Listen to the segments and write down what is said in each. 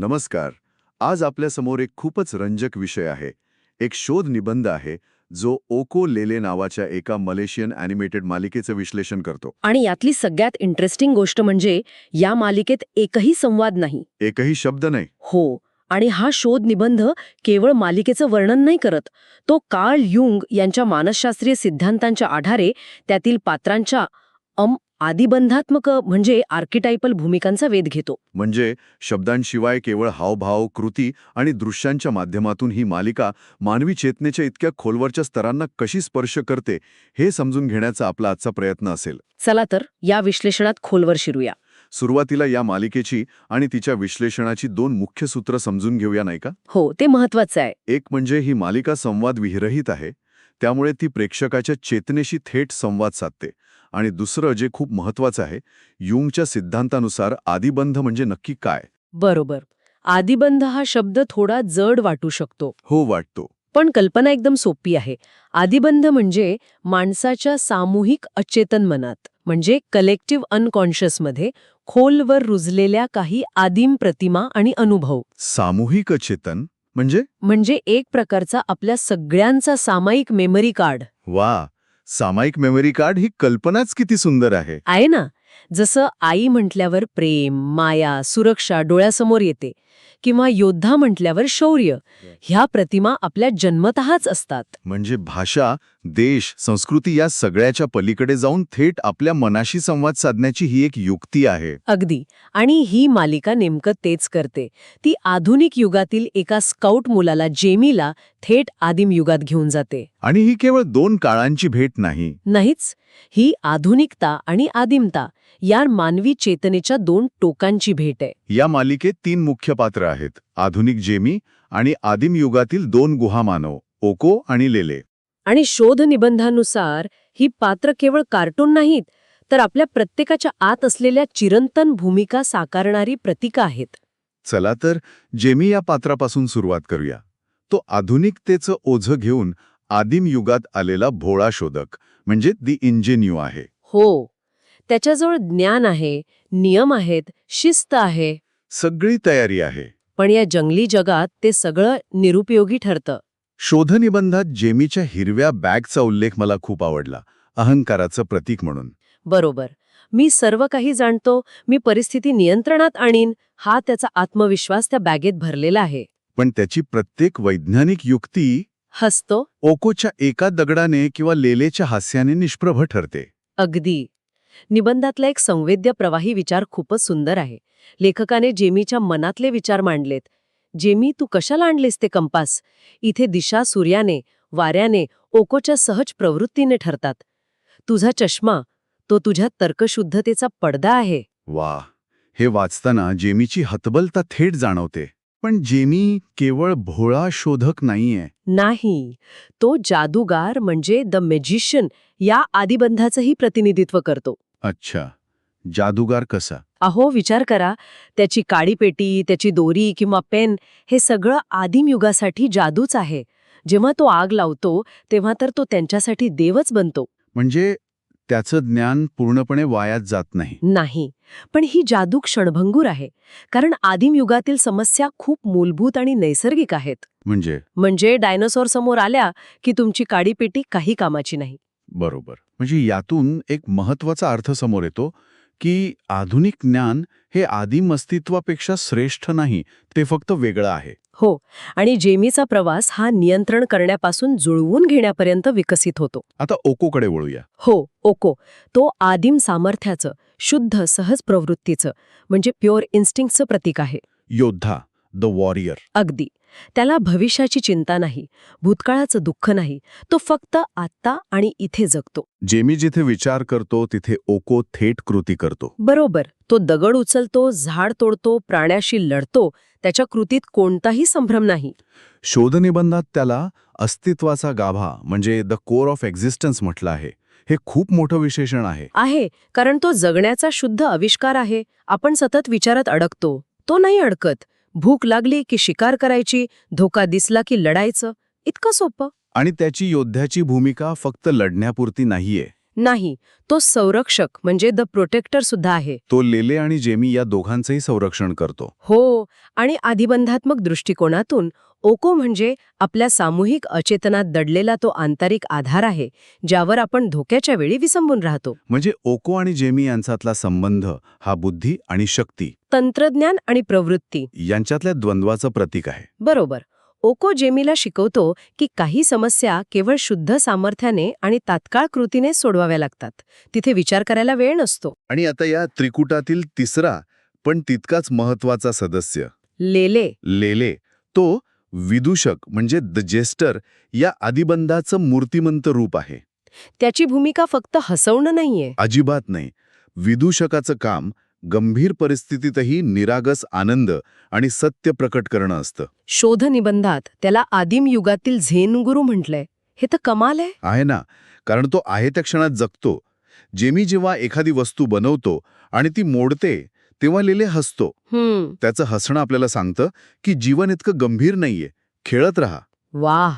नमस्कार. आज आपल्यासमोर एक खूपच रंजक विषय आहे. एक शोध निबंध आहे जो ओको लेले नावाच्या एका मलेशियन ॲनिमेटेड मालिकेचं विश्लेषण करतो. आणि यातली सगळ्यात इंटरेस्टिंग गोष्ट म्हणजे या मालिकेत एकही संवाद नाही. एकही शब्द नाही. हो आणि हा शोध निबंध केवळ मालिकेचं वर्णन नाही करत तो कार्ल युंग यांच्या मानसशास्त्रीय सिद्धांतांच्या आधारे त्यातील पात्रांच्या अम आदिबंधात्मक म्हणजे आर्किटायपल भूमिकांचा वेध घेतो. म्हणजे शब्दांशिवाय केवळ हावभाव कृती आणि दृश्यांच्या माध्यमातून ही मालिका मानवी चेतनेच्या इतक्या खोलवरच्या स्तरांना कशी स्पर्श करते हे समजून घेण्याचा आपला आजचा प्रयत्न असेल. चला तर या विश्लेषणात खोलवर शिरूया. सुरुवातीला या मालिकेची आणि तिच्या विश्लेषणाची दोन मुख्य सूत्र समजून घेऊया नाही का? हो ते महत्वाचं आहे. एक म्हणजे ही मालिका संवाद विरहित आहे त्यामुळे ती प्रेक्षकाच्या चेतनेशी थेट संवाद साधते. आणि दुसरं जे खूप महत्वाचं आहे युंगच्या सिद्धांतानुसार आदिबंध म्हणजे नक्की काय? बरोबर. आदिबंध हा शब्द थोडा जड वाटू शकतो. हो वाटतो. पण कल्पना एकदम सोपी आहे. आदिबंध म्हणजे माणसाच्या सामूहिक अचेतन मनात म्हणजे कलेक्टिव्ह अनकॉन्शियसमध्ये खोलवर रुजलेल्या काही आदिम प्रतिमा आणि अनुभव. सामूहिक चेतन म्हणजे? म्हणजे एक प्रकारचा आपल्या सगळ्यांचा सामायिक मेमरी कार्ड वा! सामायिक मेमरी कार्ड ही कल्पनाच किती सुंदर आहे. आहे ना. जसं आई म्हटल्यावर प्रेम माया सुरक्षा डोळ्यासमोर येते. किंवा योद्धा म्हटल्यावर शौर्य. ह्या प्रतिमा आपल्या जन्मतःच असतात. म्हणजे भाषा देश संस्कृती या सगळ्याच्या पलीकडे जाऊन थेट आपल्या मनाशी संवाद साधण्याची ही एक युक्ती आहे. अगदी. आणि ही मालिका नेमकं तेच करते. ती आधुनिक युगातील एका स्काउट मुलाला जेमीला थेट आदिम युगात घेऊन जाते. आणि ही केवळ दोन काळांची भेट नाही. नाहीच. ही आधुनिकता आणि आदिमता या मानवी चेतनेच्या दोन टोकांची भेट आहे. या मालिकेत तीन मुख्य पात्र आहेत आधुनिक जेमी आणि आदिम युगातील दोन गुहामानव ओको आणि लेले. आणि शोध निबंधानुसार ही पात्र केवळ कार्टून नाहीत तर आपल्या प्रत्येकाच्या आत असलेल्या चिरंतन भूमिका साकारणारी प्रतीकं आहेत. चला तर जेमी या पात्रापासून सुरुवात करूया. तो आधुनिकतेचं ओझं घेऊन आदिम युगात आलेला भोळा शोधक म्हणजे दी इंजेन्यू आहे. हो. त्याच्याजवळ ज्ञान आहे नियम आहेत शिस्त आहे. सगळी तयारी आहे. पण या जंगली जगात ते सगळं निरुपयोगी ठरतं. शोधनिबंधात जेमीच्या हिरव्या बॅगचा उल्लेख मला खूप आवडला अहंकाराचं प्रतीक म्हणून. बरोबर. मी सर्व काही जाणतो मी परिस्थिती नियंत्रणात आणीन हा त्याचा आत्मविश्वास त्या बॅगेत भरलेला आहे. पण त्याची प्रत्येक वैज्ञानिक युक्ती हसतो. ओकोच्या एका दगडाने किंवा लेलेच्या हास्याने निष्प्रभ ठरते. अगदी. निबंधातला एक संवेद्य प्रवाही विचार खूपच सुंदर आहे. लेखकाने जेमीच्या मनातले विचार मांडलेत. जेमी तू कशाला आणलेस ते कंपास? इथे दिशा सूर्याने वाऱ्याने ओकोच्या सहज प्रवृत्तीने ठरतात. तुझा चष्मा तो तुझ्या तर्कशुद्धतेचा पडदा आहे. वा हे वाचताना जेमीची हतबलता थेट जाणवते. पण जेमी केवळ भोळा शोधक नाहीये. नाही तो जादूगार म्हणजे द मेजिशियन या आदिबंधाचंही प्रतिनिधित्व करतो. अच्छा जादूगार कसा? अहो विचार करा त्याची काळी पेटी त्याची दोरी किंवा पेन हे सगळं आदिम युगासाठी जादूच आहे. जेव्हा तो आग लावतो तेव्हा तर तो त्यांच्यासाठी देवच बनतो. म्हणजे त्याचं ज्ञान पूर्णपणे वायात जात नाही. नाही पण ही जादू क्षणभंगूर आहे कारण आदिम युगातील समस्या खूप मूलभूत आणि नैसर्गिक आहेत. म्हणजे? म्हणजे डायनोसॉर समोर आल्या की तुमची काळी पेटी काही कामाची नाही. बरोबर. म्हणजे यातून एक महत्त्वाचा अर्थ समोर येतो की आधुनिक ज्ञान हे आदिम अस्तित्वापेक्षा श्रेष्ठ नाही ते फक्त वेगळं आहे. हो आणि जेमीचा प्रवास हा नियंत्रण करण्यापासून जुळवून घेण्यापर्यंत विकसित होतो. आता ओकोकडे वळूया. हो ओको. तो आदिम सामर्थ्याचं शुद्ध सहज प्रवृत्तीचं म्हणजे प्युअर इन्स्टिंक्टचं प्रतीक आहे. योद्धा द वॉरियर. अगदी. त्याला भविष्याची चिंता नाही भूतकाळाचं दुःख नाही तो फक्त आत्ता आणि इथे जगतो. जेमी जिथे विचार करतो तिथे ओको थेट कृती करतो. बरोबर. तो दगड उचलतो झाड तोडतो प्राण्याशी लढतो त्याच्या कृतीत कोणताही संभ्रम नाही. शोधनिबंधात त्याला अस्तित्वाचा गाभा म्हणजे द कोर ऑफ एक्झिस्टन्स म्हटलं आहे. हे खूप मोठं विशेषण आहे. आहे कारण तो जगण्याचा शुद्ध आविष्कार आहे. आपण सतत विचारात अडकतो. तो नाही अडकत. भूक लागली की शिकार करायची धोका दिसला की लढायचं इतकं सोपं. आणि त्याची योद्ध्याची भूमिका फक्त लढण्यापुरती नाहीये. नाही तो संरक्षक म्हणजे द प्रोटेक्टर सुद्धा आहे. तो लेले आणि जेमी या दोघांचंही संरक्षण करतो. हो आणि आधिबंधात्मक दृष्टिकोनातून ओको म्हणजे आपल्या सामूहिक अचेतनात दडलेला तो आंतरिक आधार आहे ज्यावर आपण धोक्याच्या वेळी विसंबून राहतो. म्हणजे ओको आणि जेमी यांच्यातला संबंध हा बुद्धी आणि शक्ती तंत्रज्ञान आणि प्रवृत्ती. यांच्यातल्या द्वंद्वाचं प्रतीक आहे. बरोबर. ओको जेमीला शिकवतो की काही समस्या केवळ शुद्ध सामर्थ्याने आणि तात्काळ कृतीने सोडवाव्या लागतात. तिथे विचार करायला वेळ नसतो. आणि आता या त्रिकुटातील तिसरा पण तितकाच महत्त्वाचा सदस्य. लेले. लेले. तो विदूषक म्हणजे द जेस्टर या आदिबंधाचं मूर्तिमंत रूप आहे. त्याची भूमिका फक्त हसवणं नाहीये. अजिबात नाही. विदूषकाचं काम गंभीर परिस्थितीतही निरागस आनंद आणि सत्य प्रकट करणं असतं. शोध निबंधात त्याला आदिम युगातील झेन गुरु म्हटलंय. हे तर कमाल आहे. आहे ना. कारण तो आहे त्या क्षणात जगतो. जेमी जेव्हा एखादी वस्तू बनवतो आणि ती मोडते तेव्हा लेले हसतो. हम्म. त्याचं हसणं आपल्याला सांगतं की जीवन इतकं गंभीर नाहीये. खेळत राहा. वाह!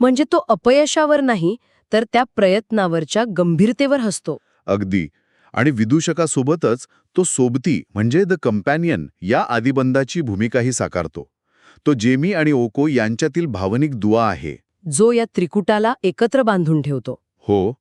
म्हणजे तो अपयशावर नाही तर त्या प्रयत्नावरच्या गंभीरतेवर हसतो. अगदी. आणि विदूषकासोबतच तो सोबती म्हणजे द कंपॅनियन या आदिबंधाची भूमिकाही साकारतो. तो जेमी आणि ओको यांच्यातील भावनिक दुवा आहे. जो या त्रिकुटाला एकत्र बांधून ठेवतो. हो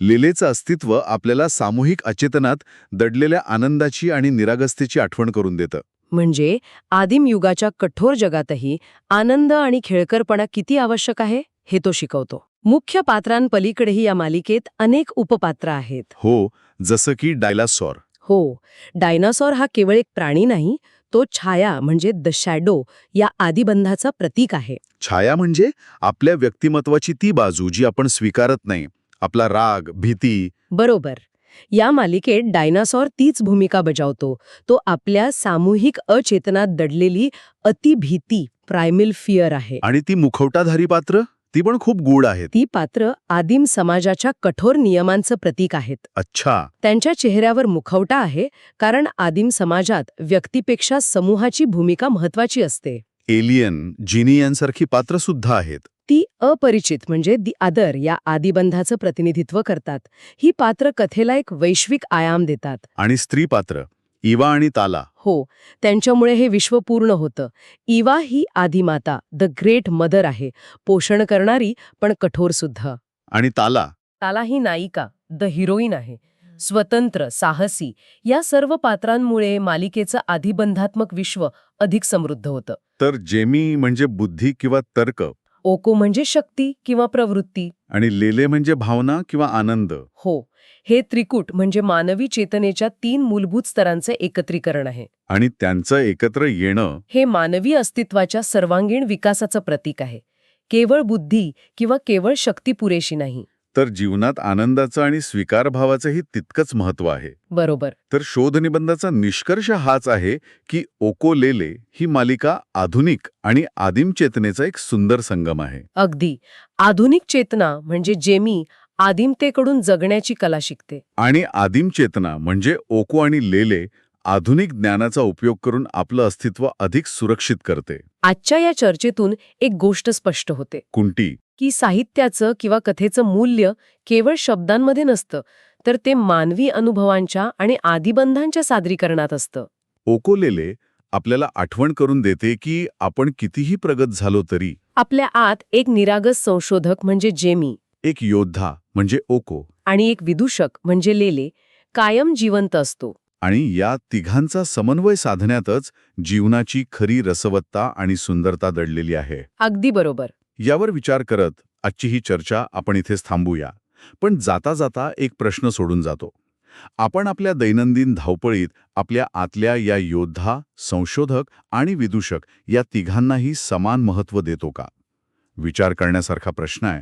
लिलेचं अस्तित्व आपल्याला सामूहिक अचेतनात दडलेल्या आनंदाची आणि निरागसतेची आठवण करून देतं. म्हणजे आदिम युगाच्या कठोर जगातही आनंद आणि खेळकरपणा किती आवश्यक आहे हे तो शिकवतो. मुख्य पात्रांपलीकडेही या मालिकेत अनेक उपपात्र आहेत. हो जसं की डायलासॉर. हो डायनासॉर हा केवळ एक प्राणी नाही तो छाया म्हणजे द शॅडो या आदिबंधाचा प्रतीक आहे. छाया म्हणजे आपल्या व्यक्तिमत्वाची ती बाजू जी आपण स्वीकारत नाही आपला राग भीती. बरोबर. या मालिकेत डायनासॉर तीच भूमिका बजावतो तो आपल्या सामूहिक अचेतनात दडलेली अतिभीती प्रायमिल फिअर आहे. आणि ती मुखवटाधारी पात्र? ती पण खूप गूढ आहेत. ती पात्र आदिम समाजाच्या कठोर नियमांचं प्रतीक आहेत. अच्छा. त्यांच्या चेहऱ्यावर मुखवटा आहे कारण आदिम समाजात व्यक्तीपेक्षा समूहाची भूमिका महत्वाची असते. एलियन जिनी यांसारखी पात्र सुद्धा आहेत. ती अपरिचित म्हणजे दि आदर या आदिबंधाचं प्रतिनिधित्व करतात. ही पात्र कथेला एक वैश्विक आयाम देतात. आणि स्त्री पात्र. इवा आणि ताला. हो त्यांच्यामुळे हे विश्व पूर्ण होतं. इवा ही आदिमाता द ग्रेट मदर आहे. पोषण करणारी पण कठोर सुद्धा. आणि ताला? त्याला ही नायिका द हिरोईन आहे. स्वतंत्र साहसी या सर्व पात्रांमुळे मालिकेचं आधिबंधात्मक विश्व अधिक समृद्ध होतं. तर जेमी म्हणजे बुद्धी किंवा तर्क? ओको म्हणजे शक्ती किंवा प्रवृत्ती. आणि लेले म्हणजे भावना किंवा आनंद? हो हे त्रिकूट म्हणजे मानवी चेतनेच्या तीन मूलभूत स्तरांचे एकत्रीकरण आहे. आणि त्यांचं एकत्र येणं हे मानवी अस्तित्वाच्या सर्वांगीण विकासाचं प्रतीक आहे. केवळ बुद्धी किंवा केवळ शक्ती पुरेशी नाही. तर जीवनात आनंदाचं आणि स्वीकारभावाचंही तितकंच महत्त्व आहे. बरोबर. तर शोधनिबंधाचा निष्कर्ष हाच आहे की ओको लेले ही मालिका आधुनिक आणि आदिम चेतनेचा एक सुंदर संगम आहे. अगदी. आधुनिक चेतना म्हणजे जेमी आदिमतेकडून जगण्याची कला शिकते. आणि आदिम चेतना म्हणजे ओको आणि लेले आधुनिक ज्ञानाचा उपयोग करून आपलं अस्तित्व अधिक सुरक्षित करते. आजच्या या चर्चेतून एक गोष्ट स्पष्ट होते. कुंटी की साहित्याचं किंवा कथेचं मूल्य केवळ शब्दांमध्ये नसतं तर ते मानवी अनुभवांच्या आणि आदिबंधांच्या सादरीकरणात असतं. ओकोलेले आपल्याला आठवण करून देते की आपण कितीही प्रगत झालो तरी. आपल्या आत एक निरागस संशोधक म्हणजे जेमी. एक योद्धा म्हणजे ओको. आणि एक विदूषक म्हणजे लेले कायम जिवंत असतो. आणि या तिघांचा समन्वय साधण्यातच जीवनाची खरी रसवत्ता आणि सुंदरता दडलेली आहे. अगदी बरोबर. यावर विचार करत आजची ही चर्चा आपण इथेच थांबूया. पण जाता जाता एक प्रश्न सोडून जातो. आपण आपल्या दैनंदिन धावपळीत आपल्या आतल्या या योद्धा संशोधक आणि विदूषक या तिघांनाही समान महत्त्व देतो का? विचार करण्यासारखा प्रश्न आहे.